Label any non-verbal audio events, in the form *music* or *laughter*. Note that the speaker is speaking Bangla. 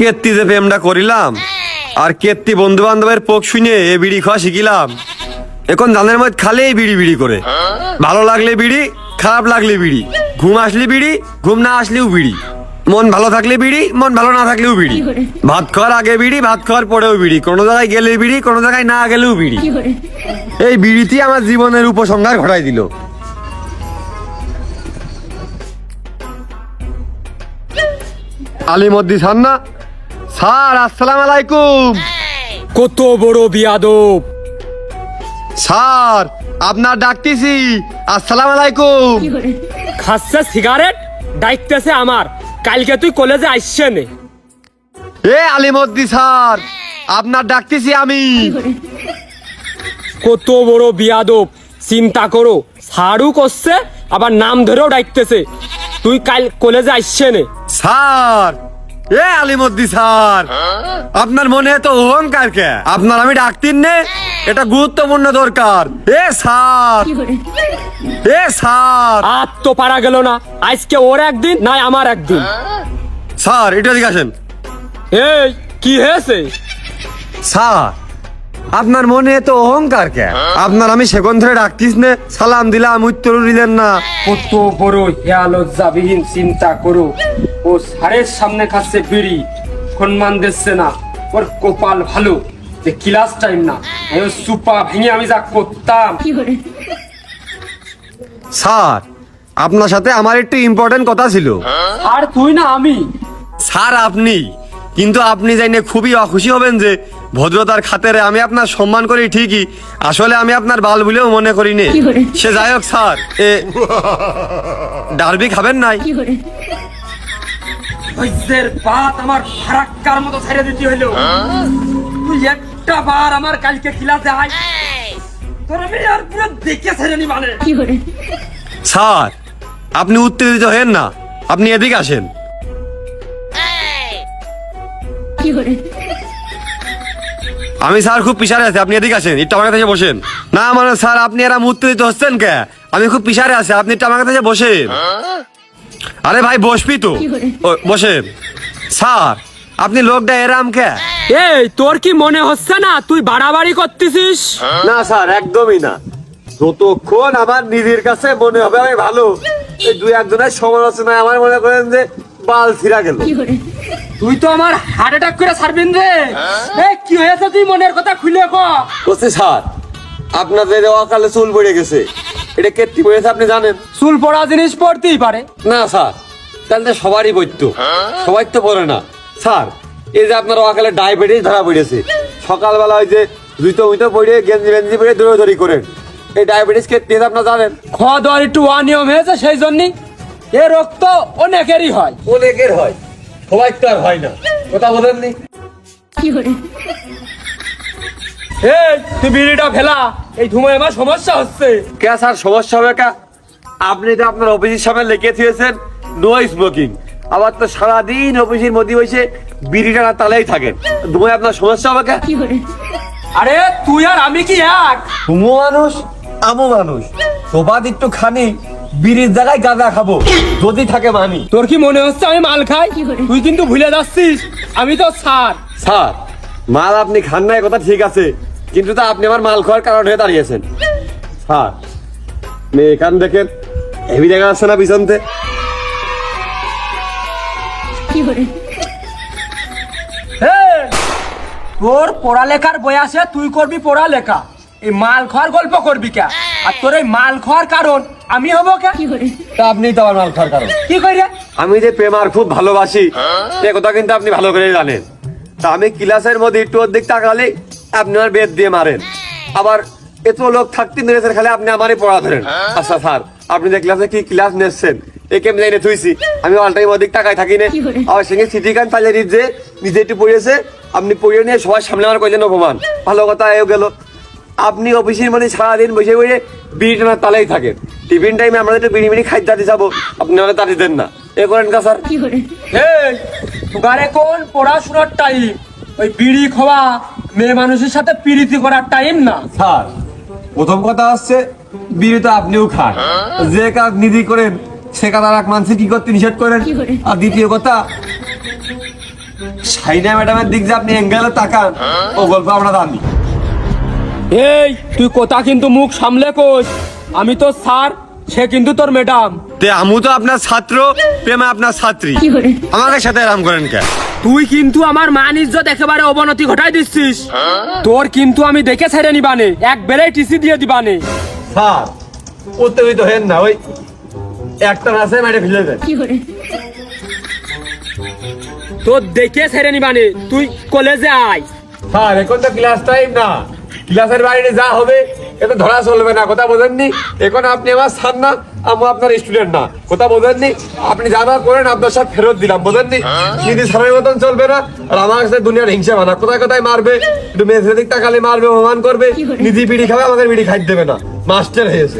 কেত্তি যে প্রেমটা করিলাম আর কেত্তি বন্ধু বান্ধবের পোক শুনে এ বিড়ি খাওয়া শিখিলাম। এখন ধানের মধ্যে খালেই বিড়ি বিড়ি করে। ভালো লাগলে বিড়ি খারাপ লাগলে বিড়ি। ঘুম আসলে বিড়ি ঘুম না আসলেও বিড়ি। মন ভালো থাকলে বিড়ি মন ভালো না থাকলেও বিড়ি। ভাত খাওয়ার আগে বিড়ি ভাত খাওয়ার পরেও বিড়ি। কোনো জায়গায় গেলে বিড়ি কোনো জায়গায় না গেলেও বিড়ি। এই বিড়িটি আমার জীবনের উপসংহার ঘটাই দিল। আলিমদ্দি সান্না স্যার আসসালাম আলাইকুম। কত বড় বিয়াদব। স্যার আপনার ডাকতেছি। আসসালাম আলাইকুম। খাচ্ছে সিগারেট ডাইতেছে আমার। কালকে তুই কলেজে আসছে নে। এ আলিমদ্দি স্যার আপনার ডাকতেছি আমি। কত বড় বিয়াদব। চিন্তা করো সারু করছে আবার নাম ধরেও ডাকতেছে। তুই কাল কলেজে আসছে নে। স্যার এ আলিমদ্দি স্যার আপনার মনে তো অহংকার কে? আপনার আমি ডাকতিন নে এটা গুরুত্বপূর্ণ দরকার। এ স্যার এ স্যার। আর তো পারা গেল না আজকে ওর একদিন না আমার একদিন? স্যার এটা দিকে আসেন। এই কি হয়েছে? স্যার আপনার মনে তো অহংকার কে? আপনার আমি সেকন্ড ধরে ডাকতিস নে সালাম দিলাম উত্তর দিলেন না। কত বড় হেয়া লজ্জাবিহীন চিন্তা করো। ও সারের সামনে খাচ্ছে বিড়ি সম্মান দিচ্ছে না। ওর কপাল ভালো যে ক্লাস টাইম না। এই সুপা ভেঙে আমি যা করতাম। স্যার আপনার সাথে আমার একটু ইম্পর্টেন্ট কথা ছিল। আর তুই না আমি। স্যার আপনি। কিন্তু আপনি জানি খুবই অখুশি হবেন যে ভদ্রতার খাতেরে আমি আপনার সম্মান করি ঠিকই। আসলে আমি আপনার বাল বলেও মনে করি? নে সে যাই হোক স্যার এ *laughs* ডারবি খাবেন নাই? ধৈর্যের বাত আমার ফারাক্কার মতো ছেড়ে দিতে হইল। তুই একটা বার আমার কালকে ক্লাসে আয়। তোর আমি আর পুরো দেখে ছেড়ে নি মানে স্যার আপনি উত্তেজিত হেন না। আপনি এদিকে আসেন। আমি স্যার খুব পিছারে আছি আপনি এদিকে আসেন একটু আমার কাছে বসেন। না মানে স্যার আপনি এরা উত্তেজিত হচ্ছেন কে? আমি খুব পিছারে আছি আপনি একটু আমার কাছে বসেন। আরে ভাই বসবি তো। বসে স্যার আপনি লোকটা এরাম কে? এই তোর কি মনে হচ্ছে না তুই বাড়াবাড়ি করতেছিস? না স্যার একদমই না। যতক্ষণ আমার নিজের কাছে মনে হবে আমি ভালো। এই দুই একজনের সমালোচনায় আমার মনে করেন যে বাল ছিঁড়া গেল। তুই তো আমার হার্ট অ্যাটাক করে ছাড়বেন রে এই কি হয়েছে তুই মনের কথা খুলে ক? বলছি স্যার আপনাদের অকালে চুল পড়ে গেছে। এটা কেটে পড়েছে আপনি জানেন? চুল পড়া জিনিস পড়তেই পারে। না স্যার তাহলে তো সবারই বৈদ্য। সবাই তো পড়ে না। স্যার এই যে আপনার অকালে ডায়াবেটিস ধরা পড়েছে সকালবেলা ওই যে জুতো মুতো পড়ে গেঞ্জি বেঞ্জি পড়ে দৌড়াদৌড়ি করেন। এই ডায়াবেটিস কেটে আপনি জানেন? খাওয়া দাওয়ার একটু অনিয়ম হয়েছে সেই জন্যই? এ রোগ তো অনেকেরই হয়। অনেকের হয়। সবাই তো আর হয় না। কথা বলেননি? এই তুই বিড়িটা ফেলা। এই ধুমে আমার সমস্যা হচ্ছে। কে স্যার সমস্যা হবে কা? আপনি তো আপনার অফিসের সামনে লিখে দিয়েছেন নো স্মোকিং আবার তো সারাদিন অফিসের মধ্যে বসে বিড়িটা টানা তালেই থাকেন। তোমায় আপনার সমস্যা হবে কা? আরে তুই আর আমি কি এক? তুমো মানুষ আমো মানুষ। সোবাদ একটু খানি। বিড়ির জায়গায় গাঁজা খাব। যদি থাকে মানি। তোর কি মনে হচ্ছে আমি মাল খাই? তুই কিন্তু ভুলে যাচ্ছিস। আমি তো স্যার স্যার মাল আপনি খান না কথা ঠিক আছে। কিন্তু তা আপনি আমার মাল খাওয়ার কারণ হয়ে দাঁড়িয়েছেন। স্যার আপনি এখান দেখেন। হেভি দেখা যাচ্ছে না পিছনতে এই, তোর পড়ালেখার বই আছে তুই করবি পড়ালেখা। এই মাল খাওয়ার গল্প করবি কে? আর তোর এই মাল খাওয়ার কারণ আমি হব কে? তা আপনি তো আমার মাল খাওয়ার কারণ। কি করি আমি যে প্রেম আর খুব ভালোবাসি কথা কিন্তু আপনি ভালো করে জানেন। তা আমি ক্লাসের মধ্যে একটু অর্ধেক তাকালে আপনি আমার বেদ দিয়ে মারেন। আবার এত লোক থাকতে নিয়েছেন খালি আপনি আমারই পড়া ধরেন। আচ্ছা স্যার আপনি যে ক্লাসে কি ক্লাস নিচ্ছেন এ কেমন জানি থুইছি। আমি অল টাইম অধিক টাকায় থাকি না। আবার সঙ্গে সিটি কান তাহলে যে নিজে একটু পড়িয়েছে আপনি পড়িয়ে নিয়ে সবার সামনে আমার কইলেন অপমান। ভালো কথা এও গেল। আপনি অফিসের মধ্যে সারাদিন বসে বসে বিড়ি টানার তালেই থাকেন। টিফিন টাইমে আমরা একটু বিড়ি বিড়ি খাইতে দিতে যাব। আপনি আমাদের তাড়ি দেন না। এ করেন কা স্যার? এই তোগারে কোন পড়াশোনার টাইম? ওই বিড়ি খাওয়া মেয়ে মানুষের সাথে পিরিতি করার টাইম না। স্যার প্রথম কথা হচ্ছে বিড়ি তো আপনিও খান। যে কাজ নিধি করেন সে কাজ আর এক মানুষে কি করতে নিষেধ করেন? আর দ্বিতীয় কথা সাইনা ম্যাডামের দিক যে আপনি এঙ্গেলে তাকান ও গল্প আমরা জানি। এই তুই কথা কিন্তু মুখ সামলে কোস আমি তো স্যার সে কিন্তু তোর ম্যাডাম। তে আমু তো আপনার ছাত্র প্রেমা আপনার ছাত্রী। আমাকে সাথে এরাম করেন কে? তুই কিন্তু আমার মান ইজ্জত একেবারে অবনতি ঘটাই দিচ্ছিস। তোর কিন্তু আমি দেখে ছেড়ে নিবানে এক বেলায় টিসি দিয়ে দিবানে। স্যার উত্তেজিত হেন না ওই একটা আছে মেরে ফেলে দেন। তোর দেখে ছেড়ে নিবানে তুই কলেজে আয়। স্যার এখন তো ক্লাস টাইম না। ক্লাসের বাইরে যা হবে এটা ধরা চলবে না কথা বোঝেননি? এখন আপনি আমার সার না আমি আপনার স্টুডেন্ট না কথা বোঝেননি? আপনি যা যা করেন আপনার সাথে ফেরত দিলাম বোঝেননি? নিধি সারের মতন চলবে না আর আমার কাছে দুনিয়ার হিংসা বানা কোথায় কোথায় মারবে? একটু মেসের দিক তাকালে মারবে অপমান করবে নিজে বিড়ি খাবে আমাদের বিড়ি খাই দেবে না। মাস্টার হয়েছে।